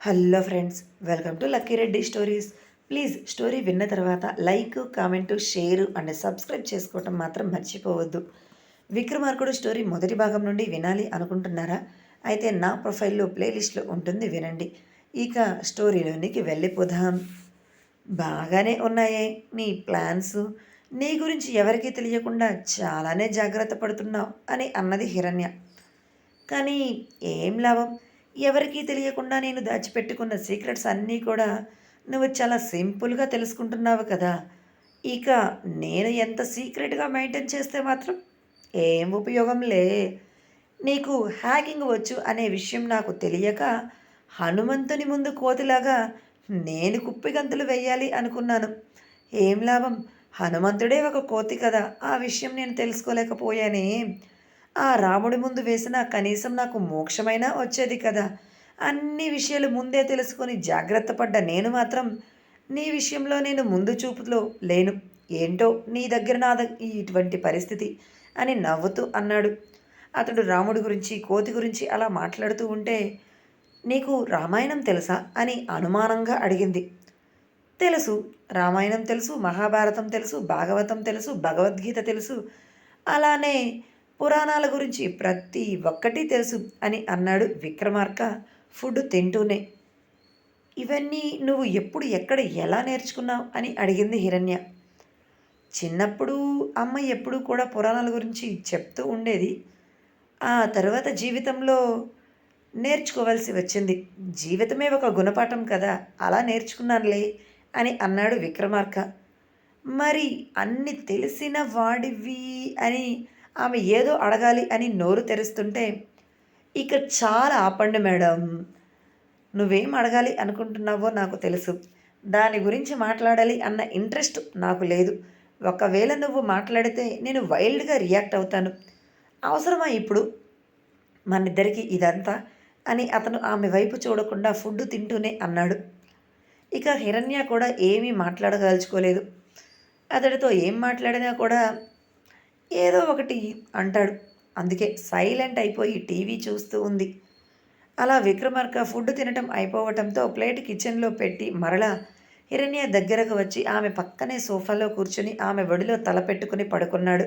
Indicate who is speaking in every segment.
Speaker 1: Hello friends welcome to lucky Reddy stories. Please story విన్న తర్వాత like comment share and subscribe చేసుకోవటం మాత్రం మర్చిపోవద్దు. విక్రమార్కుడు స్టోరీ మొదటి భాగం నుండి వినాలి అనుకుంటున్నారా? అయితే నా ప్రొఫైల్లో ప్లేలిస్ట్లో ఉంటుంది వినండి. ఇక స్టోరీలోనికి వెళ్ళిపోదాం. బాగానే ఉన్నాయే నీ ప్లాన్స్. నీ గురించి ఎవరికీ తెలియకుండా చాలానే జాగ్రత్త పడుతున్నావు అని అన్నది హిరణ్య. కానీ ఏం లాభం? ఎవరికీ తెలియకుండా నేను దాచిపెట్టుకున్న సీక్రెట్స్ అన్నీ కూడా నువ్వు చాలా సింపుల్గా తెలుసుకుంటున్నావు కదా. ఇక నేను ఎంత సీక్రెట్గా మెయింటైన్ చేస్తే మాత్రం ఏం ఉపయోగం లే. నీకు హ్యాకింగ్ వచ్చు అనే విషయం నాకు తెలియక హనుమంతుని ముందు కోతిలాగా నేను కుప్పిగంతులు వెయ్యాలి అనుకున్నాను. ఏం లాభం? హనుమంతుడే ఒక కోతి కదా. ఆ విషయం నేను తెలుసుకోలేకపోయానే. ఆ రాముడి ముందు వేసిన కనీసం నాకు మోక్షమైనా వచ్చేది కదా. అన్ని విషయాలు ముందే తెలుసుకొని జాగ్రత్త పడ్డ నేను మాత్రం నీ విషయంలో నేను ముందు చూపులో లేను. ఏంటో నీ దగ్గర నా ఇటువంటి పరిస్థితి అని నవ్వుతూ అన్నాడు. అతడు రాముడి గురించి కోతి గురించి అలా మాట్లాడుతూ ఉంటే నీకు రామాయణం తెలుసా అని అనుమానంగా అడిగింది. తెలుసు. రామాయణం తెలుసు మహాభారతం తెలుసు భాగవతం తెలుసు భగవద్గీత తెలుసు. అలానే పురాణాల గురించి ప్రతి ఒక్కటి తెలుసు అని అన్నాడు విక్రమార్క. ఫుడ్ తింటూనే. ఇవన్నీ నువ్వు ఎప్పుడు ఎక్కడ ఎలా నేర్చుకున్నావు అని అడిగింది హిరణ్య. చిన్నప్పుడు అమ్మ ఎప్పుడూ కూడా పురాణాల గురించి చెప్తూ ఉండేది. ఆ తర్వాత జీవితంలో నేర్చుకోవాల్సి వచ్చింది. జీవితమే ఒక గుణపాఠం కదా అలా నేర్చుకున్నానులే అని అన్నాడు విక్రమార్క. మరి అన్ని తెలిసిన వాడివి అని ఆమె ఏదో అడగాలి అని నోరు తెరుస్తుంటే ఇక చాలా ఆపండి మేడం. నువ్వేం అడగాలి అనుకుంటున్నావో నాకు తెలుసు. దాని గురించి మాట్లాడాలి అన్న ఇంట్రెస్ట్ నాకు లేదు. ఒకవేళ నువ్వు మాట్లాడితే నేను వైల్డ్గా రియాక్ట్ అవుతాను. అవసరమా ఇప్పుడు? మనిద్దరికి ఇదంతా? అని అతను ఆమె వైపు చూడకుండా ఫుడ్ తింటూనే అన్నాడు. ఇక హిరణ్య కూడా ఏమీ మాట్లాడదలుచుకోలేదు. అతడితో ఏం మాట్లాడినా కూడా ఏదో ఒకటి అంటాడు. అందుకే సైలెంట్ అయిపోయి టీవీ చూస్తూ ఉంది. అలా విక్రమార్క ఫుడ్ తినటం అయిపోవటంతో ప్లేట్ కిచెన్లో పెట్టి మరలా హిరణ్య దగ్గరకు వచ్చి ఆమె పక్కనే సోఫాలో కూర్చుని ఆమె ఒడిలో తల పెట్టుకుని పడుకున్నాడు.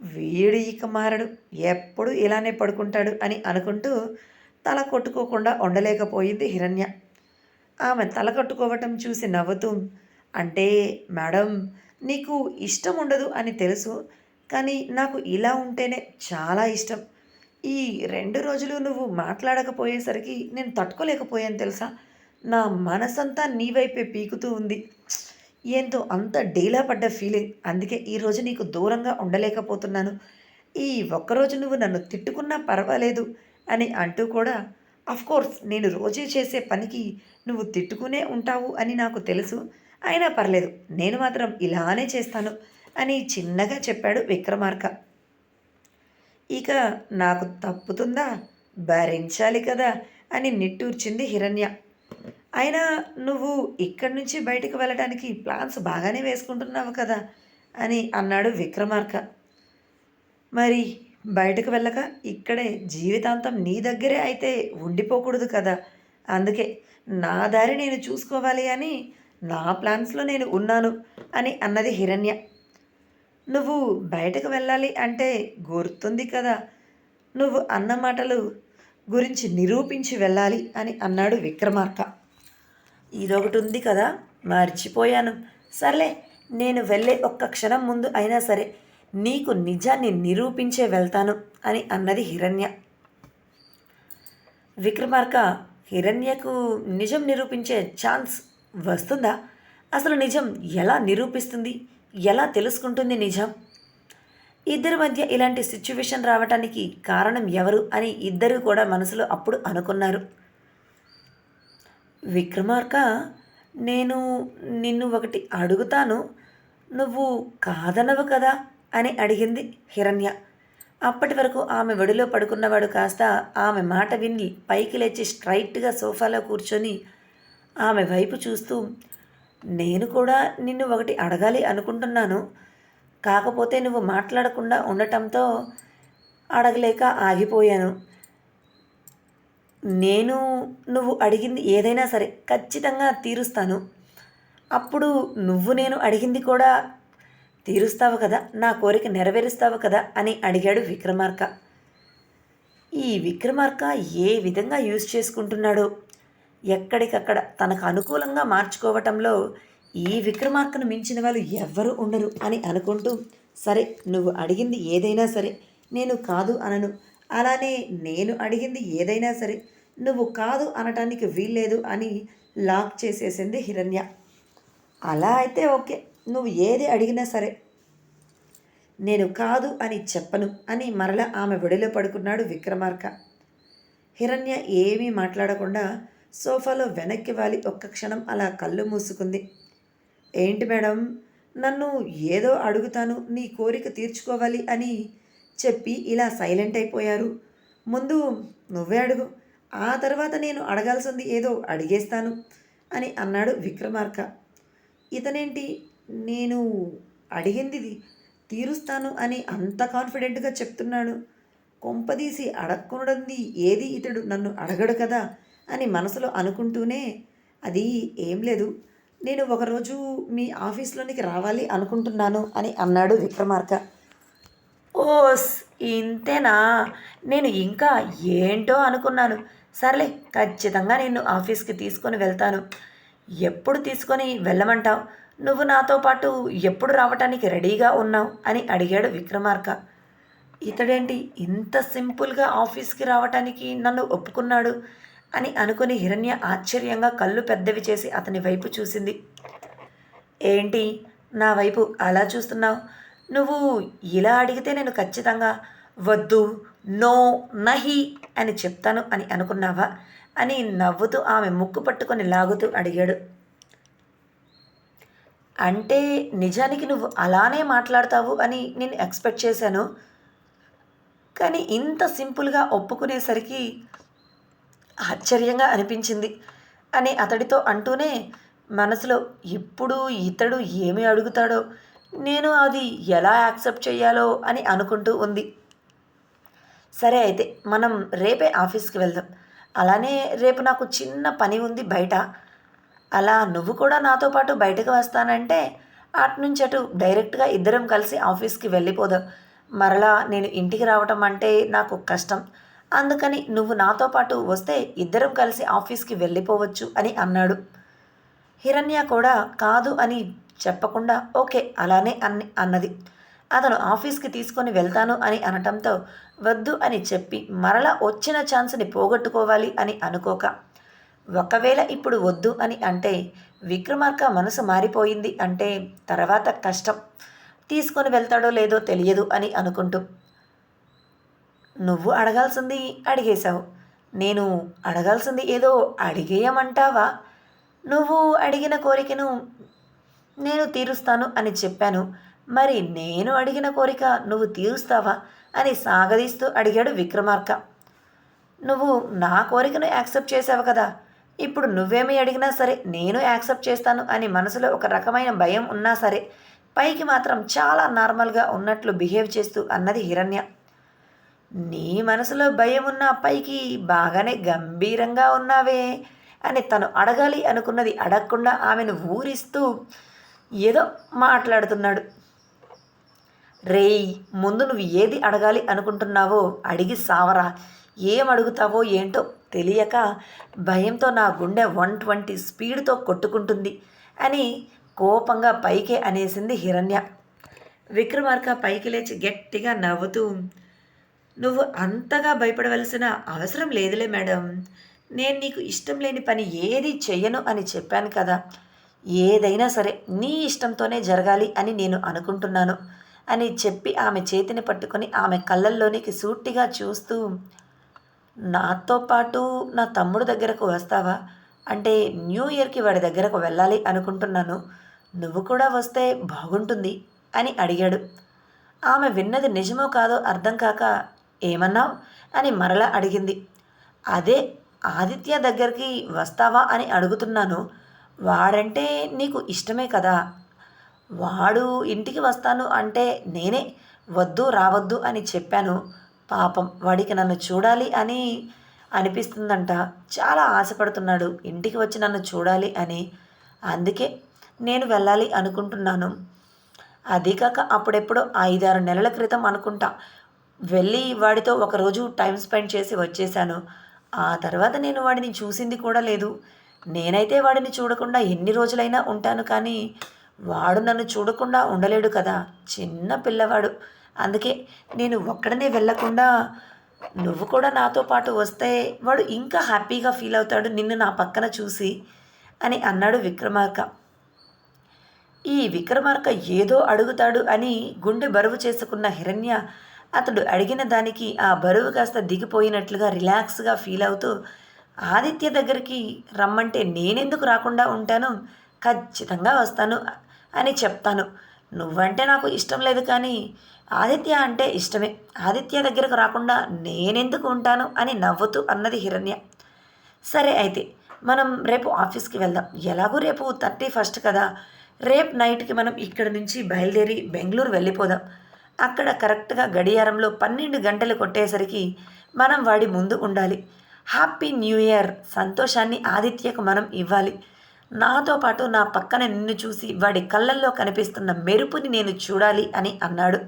Speaker 1: వీడు ఇక మారడు ఎప్పుడు ఇలానే పడుకుంటాడు అని అనుకుంటూ తల కొట్టుకోకుండా ఉండలేకపోయింది హిరణ్య. ఆమె తల కట్టుకోవటం చూసి నవ్వుతూ అంటే మేడం నీకు ఇష్టం ఉండదు అని తెలుసు కానీ నాకు ఇలా ఉంటేనే చాలా ఇష్టం. ఈ రెండు రోజులు నువ్వు మాట్లాడకపోయేసరికి నేను తట్టుకోలేకపోయాను తెలుసా? నా మనసంతా నీ వైపే పీకుతూ ఉంది. ఏంతో అంత డీలా పడ్డ ఫీలింగ్. అందుకే ఈరోజు నీకు దూరంగా ఉండలేకపోతున్నాను. ఈ ఒక్కరోజు నువ్వు నన్ను తిట్టుకున్నా పర్వాలేదు అని అంటూ కూడా కోర్స్ నేను రోజే చేసే పనికి నువ్వు తిట్టుకునే ఉంటావు అని నాకు తెలుసు. అయినా పర్లేదు నేను మాత్రం ఇలానే చేస్తాను అని చిన్నగా చెప్పాడు విక్రమార్క. ఇక నాకు తప్పుతుందా? భరించాలి కదా అని నిట్టూర్చింది హిరణ్య. అయినా నువ్వు ఇక్కడి నుంచి బయటకు వెళ్ళడానికి ప్లాన్స్ బాగానే వేసుకుంటున్నావు కదా అని అన్నాడు విక్రమార్క. మరి బయటకు వెళ్ళక ఇక్కడే జీవితాంతం నీ దగ్గరే అయితే ఉండిపోకూడదు కదా అందుకే నా దారి నేను చూసుకోవాలి అని నా ప్లాన్స్లో నేను ఉన్నాను అని అన్నది హిరణ్య. నువ్వు బయటకు వెళ్ళాలి అంటే గుర్తుంది కదా. నువ్వు అన్న మాటలు గురించి నిరూపించి వెళ్ళాలి అని అన్నాడు విక్రమార్క. ఇదొకటి ఉంది కదా మర్చిపోయాను. సర్లే నేను వెళ్ళే ఒక్క క్షణం ముందు అయినా సరే నీకు నిజాన్ని నిరూపించే వెళ్తాను అని అన్నది హిరణ్య. విక్రమార్క హిరణ్యకు నిజం నిరూపించే ఛాన్స్ వస్తుందా? అసలు నిజం ఎలా నిరూపిస్తుంది? ఎలా తెలుసుకుంటుంది నిజం? ఇద్దరి మధ్య ఇలాంటి సిచ్యువేషన్ రావటానికి కారణం ఎవరు అని ఇద్దరు కూడా మనసులో అప్పుడు అనుకున్నారు. విక్రమార్క నేను నిన్ను ఒకటి అడుగుతాను. నువ్వు కాదనవు కదా? అని అడిగింది హిరణ్య. అప్పటి వరకు ఆమె ఒడిలో పడుకున్నవాడు కాస్త ఆమె మాట విని పైకి లేచి స్ట్రైట్గా సోఫాలో కూర్చొని ఆమె వైపు చూస్తూ నేను కూడా నిన్ను ఒకటి అడగాలి అనుకుంటున్నాను. కాకపోతే నువ్వు మాట్లాడకుండా ఉండటంతో అడగలేక ఆగిపోయాను. నేను నువ్వు అడిగింది ఏదైనా సరే ఖచ్చితంగా తీరుస్తాను. అప్పుడు నువ్వు నేను అడిగింది కూడా తీరుస్తావు కదా నా కోరిక నెరవేరుస్తావు కదా అని అడిగాడు విక్రమార్క. ఈ విక్రమార్క ఏ విధంగా యూజ్ చేసుకుంటున్నాడో ఎక్కడికక్కడ తనకు అనుకూలంగా మార్చుకోవటంలో ఈ విక్రమార్కను మించిన వాళ్ళు ఎవ్వరూ ఉండరు అని అనుకుంటూ సరే నువ్వు అడిగింది ఏదైనా సరే నేను కాదు అనను. అలానే నేను అడిగింది ఏదైనా సరే నువ్వు కాదు అనటానికి వీల్లేదు అని లాక్ చేసేసింది హిరణ్య. అలా అయితే ఓకే నువ్వు ఏది అడిగినా సరే నేను కాదు అని చెప్పను అని మరల ఆమె విడిలో పడుకున్నాడు విక్రమార్క. హిరణ్య ఏమీ మాట్లాడకుండా సోఫాలో వెనక్కి వాలి ఒక్క క్షణం అలా కళ్ళు మూసుకుంది. ఏంటి మేడం? నన్ను ఏదో అడుగుతాను నీ కోరిక తీర్చుకోవాలి అని చెప్పి ఇలా సైలెంట్ అయిపోయారు. ముందు నువ్వే అడుగు ఆ తర్వాత నేను అడగాల్సింది ఏదో అడిగేస్తాను అని అన్నాడు విక్రమార్క. ఇతనేంటి? నేను అడిగింది ఇది తీరుస్తాను అని అంత కాన్ఫిడెంట్గా చెప్తున్నాడు. కొంపదీసి అడక్కునడంది ఏది ఇతడు? నన్ను అడగడు కదా? అని మనసులో అనుకుంటూనే అది ఏం లేదు. నేను ఒకరోజు మీ ఆఫీస్లోనికి రావాలి అనుకుంటున్నాను అని అన్నాడు విక్రమార్క. ఓస్ ఇంతేనా? నేను ఇంకా ఏంటో అనుకున్నాను. సర్లే ఖచ్చితంగా నిన్ను ఆఫీస్కి తీసుకొని వెళ్తాను. ఎప్పుడు తీసుకొని వెళ్ళమంటావు? నువ్వు నాతో పాటు ఎప్పుడు రావటానికి రెడీగా ఉన్నావు? అని అడిగాడు విక్రమార్క. ఇతడేంటి ఇంత సింపుల్గా ఆఫీస్కి రావటానికి నన్ను ఒప్పుకున్నాడు? అని అనుకుని హిరణ్య ఆశ్చర్యంగా కళ్ళు పెద్దవి చేసి అతని వైపు చూసింది. ఏంటి? నా వైపు అలా చూస్తున్నావు? నువ్వు ఇలా అడిగితే నేను ఖచ్చితంగా వద్దు నో నహి అని చెప్తాను అని అనుకున్నావా? అని నవ్వుతూ ఆమె ముక్కు పట్టుకొని లాగుతూ అడిగాడు. అంటే నిజానికి నువ్వు అలానే మాట్లాడతావు అని నేను ఎక్స్పెక్ట్ చేశాను. కానీ ఇంత సింపుల్గా ఒప్పుకునేసరికి ఆశ్చర్యంగా అనిపించింది అని అతడితో అంటూనే మనసులో ఇప్పుడు ఇతడు ఏమి అడుగుతాడో నేను అది ఎలా యాక్సెప్ట్ చేయాలో అని అనుకుంటూ ఉంది. సరే అయితే మనం రేపే ఆఫీస్కి వెళ్దాం. అలానే రేపు నాకు చిన్న పని ఉంది బయట. అలా నువ్వు కూడా నాతో పాటు బయటకు వస్తానంటే అటు నుంచి అటు డైరెక్ట్గా ఇద్దరం కలిసి ఆఫీస్కి వెళ్ళిపోదాం. మరలా నేను ఇంటికి రావటం అంటే నాకు కష్టం. అందుకని నువ్వు నాతో పాటు వస్తే ఇద్దరం కలిసి ఆఫీస్కి వెళ్ళిపోవచ్చు అని అన్నాడు. హిరణ్య కూడా కాదు అని చెప్పకుండా ఓకే అలానే అన్ని అన్నది. అతను ఆఫీస్కి తీసుకొని వెళ్తాను అని అనటంతో వద్దు అని చెప్పి మరలా వచ్చిన ఛాన్స్ని పోగొట్టుకోవాలి అని అనుకోక. ఒకవేళ ఇప్పుడు వద్దు అని అంటే విక్రమార్క మనసు మారిపోయింది అంటే తర్వాత కష్టం. తీసుకొని వెళ్తాడో లేదో తెలియదు అని అనుకుంటూ నువ్వు అడగాల్సింది అడిగేశావు. నేను అడగాల్సింది ఏదో అడిగేయమంటావా? నువ్వు అడిగిన కోరికను నేను తీరుస్తాను అని చెప్పాను. మరి నేను అడిగిన కోరిక నువ్వు తీరుస్తావా? అని సాగదీస్తూ అడిగాడు విక్రమార్క. నువ్వు నా కోరికను యాక్సెప్ట్ చేసావు కదా. ఇప్పుడు నువ్వేమి అడిగినా సరే నేను యాక్సెప్ట్ చేస్తాను అని మనసులో ఒక రకమైన భయం ఉన్నా సరే పైకి మాత్రం చాలా నార్మల్గా ఉన్నట్లు బిహేవ్ చేస్తూ అన్నది హిరణ్య. నీ మనసులో భయం ఉన్న పైకి బాగానే గంభీరంగా ఉన్నావే అని తను అడగాలి అనుకున్నది అడగకుండా ఆమెను ఊరిస్తూ ఏదో మాట్లాడుతున్నాడు. రేయ్ ముందు నువ్వు ఏది అడగాలి అనుకుంటున్నావో అడిగి సావరా. ఏం అడుగుతావో ఏంటో తెలియక భయంతో నా గుండె వన్ ట్వంటీ స్పీడ్తో కొట్టుకుంటుంది అని కోపంగా పైకే అనేసింది హిరణ్య. విక్రమార్క పైకి లేచి గట్టిగా నవ్వుతూ నువ్వు అంతగా భయపడవలసిన అవసరం లేదులే మేడం. నేను నీకు ఇష్టం లేని పని ఏది చెయ్యను అని చెప్పాను కదా. ఏదైనా సరే నీ ఇష్టంతోనే జరగాలి అని నేను అనుకుంటున్నాను అని చెప్పి ఆమె చేతిని పట్టుకొని ఆమె కళ్ళల్లోనికి సూటిగా చూస్తూ నాతో పాటు నా తమ్ముడు దగ్గరకు వస్తావా? అంటే న్యూ ఇయర్కి వాడి దగ్గరకు వెళ్ళాలి అనుకుంటున్నాను. నువ్వు కూడా వస్తే బాగుంటుంది అని అడిగాడు. ఆమె విన్నది నిజమో కాదో అర్థం కాక ఏమన్నావు? అని మరలా అడిగింది. అదే ఆదిత్య దగ్గరికి వస్తావా అని అడుగుతున్నాను. వాడంటే నీకు ఇష్టమే కదా. వాడు ఇంటికి వస్తాను అంటే నేనే వద్దు రావద్దు అని చెప్పాను. పాపం వాడికి నన్ను చూడాలి అని అనిపిస్తుందంట. చాలా ఆశపడుతున్నాడు. ఇంటికి వచ్చి నన్ను చూడాలి అని. అందుకే నేను వెళ్ళాలి అనుకుంటున్నాను. అది కాక అప్పుడెప్పుడో ఐదారు నెలల క్రితం అనుకుంటా. వెళ్ళి వాడితో ఒకరోజు టైం స్పెండ్ చేసి వచ్చేసాను ఆ తర్వాత నేను వాడిని చూసింది కూడా లేదు. నేనైతే వాడిని చూడకుండా ఎన్ని రోజులైనా ఉంటాను కానీ వాడు నన్ను చూడకుండా ఉండలేడు కదా. చిన్న పిల్లవాడు. అందుకే నేను ఒక్కడనే వెళ్ళకుండా నువ్వు కూడా నాతో పాటు వస్తే వాడు ఇంకా హ్యాపీగా ఫీల్ అవుతాడు నిన్ను నా పక్కన చూసి అని అన్నాడు విక్రమార్క. ఈ విక్రమార్క ఏదో అడుగుతాడు అని గుండె బరువు చేసుకున్న హిరణ్య అతడు అడిగిన దానికి ఆ బరువు కాస్త దిగిపోయినట్లుగా రిలాక్స్గా ఫీల్ అవుతూ ఆదిత్య దగ్గరికి రమ్మంటే నేనెందుకు రాకుండా ఉంటాను? ఖచ్చితంగా వస్తాను అని చెప్తాను. నువ్వంటే నాకు ఇష్టం లేదు కానీ ఆదిత్య అంటే ఇష్టమే. ఆదిత్య దగ్గరకు రాకుండా నేనెందుకు ఉంటాను? అని నవ్వుతూ అన్నది హిరణ్య. సరే అయితే మనం రేపు ఆఫీస్కి వెళ్దాం. ఎలాగో రేపు థర్టీ ఫస్ట్ కదా. రేపు నైట్కి మనం ఇక్కడ నుంచి బయలుదేరి బెంగళూరు వెళ్ళిపోదాం. అక్కడ కరెక్ట్గా గడియారంలో పన్నెండు గంటలు కొట్టేసరికి మనం వాడి ముందు ఉండాలి. Happy new year! సంతోషాన్ని ఆదిత్యకు మనం ఇవ్వాలి. నాతో పాటు నా పక్కన నిన్ను చూసి వాడి కళ్ళల్లో కనిపిస్తున్న మెరుపుని నేను చూడాలి అని అన్నాడు.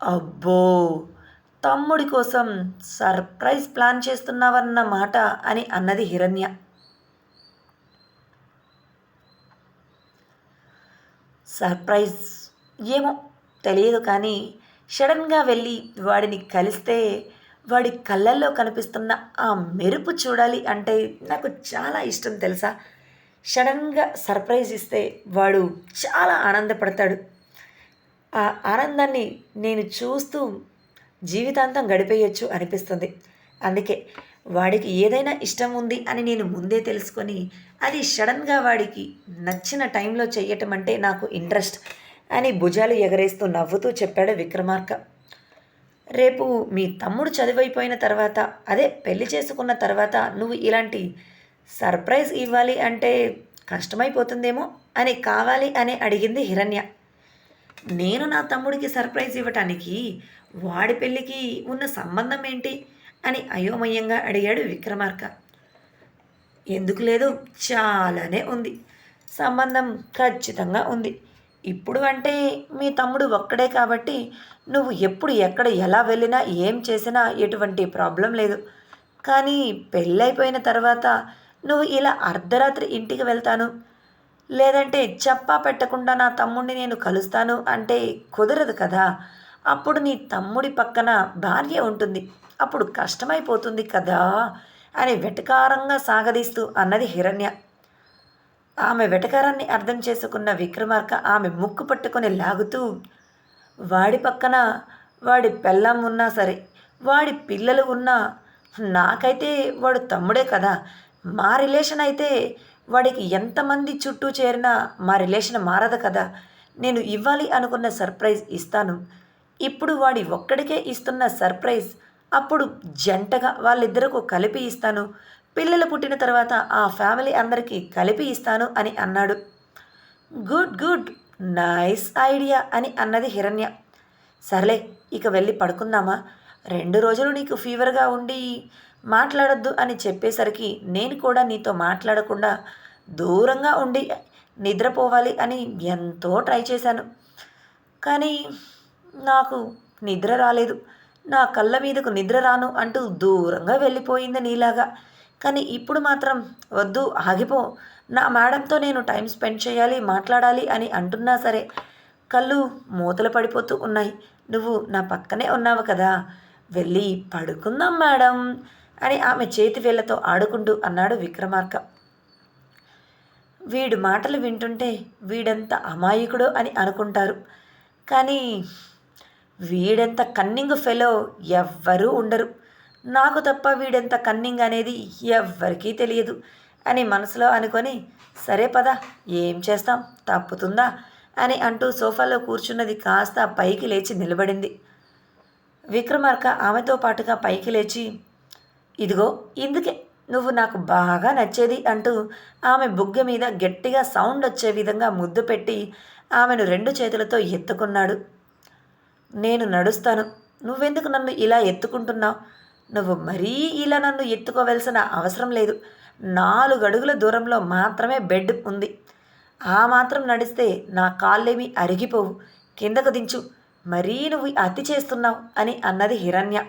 Speaker 1: అబ్బో! తమ్ముడి కోసం సర్ప్రైజ్ ప్లాన్ చేస్తున్నావన్న మాట అని అన్నది హిరణ్య. సర్ప్రైజ్ ఏమో తెలియదు కానీ సడన్గా వెళ్ళి వాడిని కలిస్తే వాడి కళ్ళల్లో కనిపిస్తున్న ఆ మెరుపు చూడాలి అంటే నాకు చాలా ఇష్టం తెలుసా? సడన్గా సర్ప్రైజ్ ఇస్తే వాడు చాలా ఆనందపడతాడు. ఆ ఆనందాన్ని నేను చూస్తూ జీవితాంతం గడిపేయచ్చు అనిపిస్తుంది. అందుకే వాడికి ఏదైనా ఇష్టం ఉంది అని నేను ముందే తెలుసుకొని అది సడన్గా వాడికి నచ్చిన టైంలో చేయటం అంటే నాకు ఇంట్రెస్ట్. అని భుజాలు ఎగరేస్తూ నవ్వుతూ చెప్పాడు విక్రమార్క. రేపు మీ తమ్ముడు చదివైపోయిన తర్వాత అదే పెళ్ళి చేసుకున్న తర్వాత నువ్వు ఇలాంటి సర్ప్రైజ్ ఇవ్వాలి అంటే కష్టమైపోతుందేమో అని కావాలి అని అడిగింది హిరణ్య. నేను నా తమ్ముడికి సర్ప్రైజ్ ఇవ్వటానికి వాడి పెళ్ళికి ఉన్న సంబంధం ఏంటి అని అయోమయంగా అడిగాడు విక్రమార్క. ఎందుకు లేదు చాలానే ఉంది. సంబంధం ఖచ్చితంగా ఉంది. ఇప్పుడు అంటే మీ తమ్ముడు ఒక్కడే కాబట్టి నువ్వు ఎప్పుడు ఎక్కడ ఎలా వెళ్ళినా ఏం చేసినా ఎటువంటి ప్రాబ్లం లేదు. కానీ పెళ్ళైపోయిన తర్వాత నువ్వు ఇలా అర్ధరాత్రి ఇంటికి వెళ్తాను. లేదంటే చెప్పా పెట్టకుండా నా తమ్ముడిని నేను కలుస్తాను అంటే కుదరదు కదా. అప్పుడు నీ తమ్ముడి పక్కన భార్య ఉంటుంది. అప్పుడు కష్టమైపోతుంది కదా అని వెటకారంగా సాగదీస్తూ అన్నది హిరణ్య. ఆమె వెటకారాన్ని అర్థం చేసుకున్న విక్రమార్క ఆమె ముక్కు పట్టుకొని లాగుతూ వాడి పక్కన వాడి పెళ్ళం ఉన్నా సరే వాడి పిల్లలు ఉన్నా నాకైతే వాడు తమ్ముడే కదా. మా రిలేషన్ అయితే వాడికి ఎంతమంది చుట్టూ చేరినా మా రిలేషన్ మారదు కదా. నేను ఇవ్వాలి అనుకున్న సర్ప్రైజ్ ఇస్తాను. ఇప్పుడు వాడి ఒక్కడికే ఇస్తున్న సర్ప్రైజ్ అప్పుడు జంటగా వాళ్ళిద్దరకు కలిపి ఇస్తాను. పిల్లలు పుట్టిన తర్వాత ఆ ఫ్యామిలీ అందరికీ కలిపి ఇస్తాను అని అన్నాడు. గుడ్ గుడ్ నైస్ ఐడియా అని అన్నది హిరణ్య. సర్లే ఇక వెళ్ళి పడుకుందామా? రెండు రోజులు నీకు ఫీవర్గా ఉండి మాట్లాడొద్దు అని చెప్పేసరికి నేను కూడా నీతో మాట్లాడకుండా దూరంగా ఉండి నిద్రపోవాలి అని ఎంతో ట్రై చేశాను. కానీ నాకు నిద్ర రాలేదు. నా కళ్ళ మీదకు నిద్ర రాను అంటూ దూరంగా వెళ్ళిపోయింది నీలాగా. కానీ ఇప్పుడు మాత్రం వద్దు ఆగిపో. నా మేడంతో నేను టైం స్పెండ్ చేయాలి మాట్లాడాలి అని అంటున్నా సరే కళ్ళు మూతలు పడిపోతూ ఉన్నాయి. నువ్వు నా పక్కనే ఉన్నావు కదా వెళ్ళి పడుకుందాం మేడం అని ఆమె చేతి వేళ్ళతో ఆడుకుంటూ అన్నాడు విక్రమార్క. వీడు మాటలు వింటుంటే వీడెంత అమాయకుడో అని అనుకుంటారు. కానీ వీడెంత కన్నింగ్ ఫెలో ఎవ్వరూ ఉండరు. నాకు తప్ప వీడెంత కన్నింగ్ అనేది ఎవ్వరికీ తెలియదు అని మనసులో అనుకొని సరే పద ఏం చేస్తాం? తప్పుతుందా? అని అంటూ సోఫాలో కూర్చున్నది కాస్త పైకి లేచి నిలబడింది. విక్రమార్క ఆమెతో పాటుగా పైకి లేచి ఇదిగో ఇందుకే నువ్వు నాకు బాగా నచ్చేది అంటూ ఆమె బుగ్గ మీద గట్టిగా సౌండ్ వచ్చే విధంగా ముద్దు పెట్టి ఆమెను రెండు చేతులతో ఎత్తుకున్నాడు. నేను నడుస్తాను. నువ్వెందుకు నన్ను ఇలా ఎత్తుకుంటున్నావు? నువ్వు మరీ ఇలా నన్ను ఎత్తుకోవలసిన అవసరం లేదు. నాలుగు అడుగుల దూరంలో మాత్రమే బెడ్ ఉంది. ఆ మాత్రం నడిస్తే నా కాళ్ళేమీ అరిగిపోవు. కిందకు దించు. మరీ నువ్వు అతి చేస్తున్నావు అని అన్నది హిరణ్య.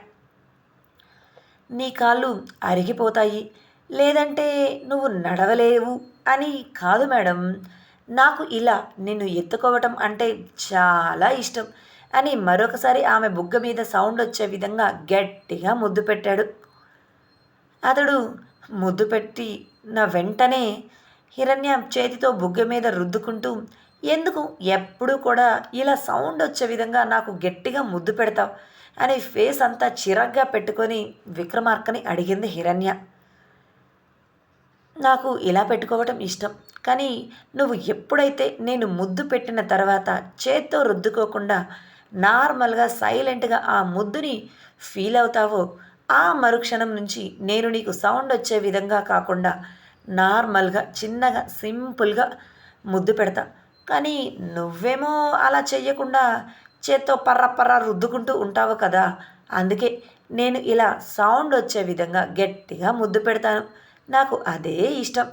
Speaker 1: నీ కాళ్ళు అరిగిపోతాయి. లేదంటే నువ్వు నడవలేవు అని కాదు మేడం. నాకు ఇలా నిన్ను ఎత్తుకోవటం అంటే చాలా ఇష్టం. అని మరొకసారి ఆమె బుగ్గ మీద సౌండ్ వచ్చే విధంగా గట్టిగా ముద్దు పెట్టాడు. అతడు ముద్దు పెట్టి నా వెంటనే హిరణ్య చేతితో బుగ్గ మీద రుద్దుకుంటూ ఎందుకు? ఎప్పుడూ కూడా ఇలా సౌండ్ వచ్చే విధంగా నాకు గట్టిగా ముద్దు పెడతావు? అని ఫేస్ అంతా చిరగ్గా పెట్టుకొని విక్రమార్కని అడిగింది హిరణ్య. నాకు ఇలా పెట్టుకోవటం ఇష్టం కానీ నువ్వు ఎప్పుడైతే నేను ముద్దు పెట్టిన తర్వాత చేత్తో రుద్దుకోకుండా నార్మల్గా సైలెంట్గా ఆ ముద్దుని ఫీల్ అవుతావో ఆ మరుక్షణం నుంచి నేను నీకు సౌండ్ వచ్చే విధంగా కాకుండా నార్మల్గా చిన్నగా సింపుల్గా ముద్దు పెడతా. కానీ నువ్వేమో అలా చెయ్యకుండా చేత్తో పర్ర పర్ర రుద్దుకుంటూ ఉంటావు కదా. అందుకే నేను ఇలా సౌండ్ వచ్చే విధంగా గట్టిగా ముద్దు పెడతాను. నాకు అదే ఇష్టం.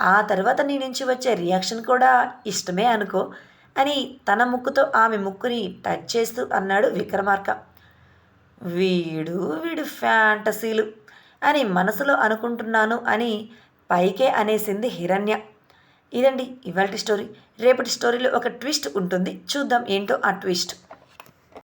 Speaker 1: ఆ తర్వాత నీ నుంచి వచ్చే రియాక్షన్ కూడా ఇష్టమే అనుకో. అని తన ముక్కుతో ఆమె ముక్కుని టచ్ చేస్తూ అన్నాడు విక్రమార్క. వీడు వీడు ఫ్యాంటసీలు అని మనసులో అనుకుంటున్నాను అని పైకే అనేసింది హిరణ్య. ఇదండి ఇవాళ స్టోరీ. రేపటి స్టోరీలో ఒక ట్విస్ట్ ఉంటుంది. చూద్దాం ఏంటో ఆ ట్విస్ట్.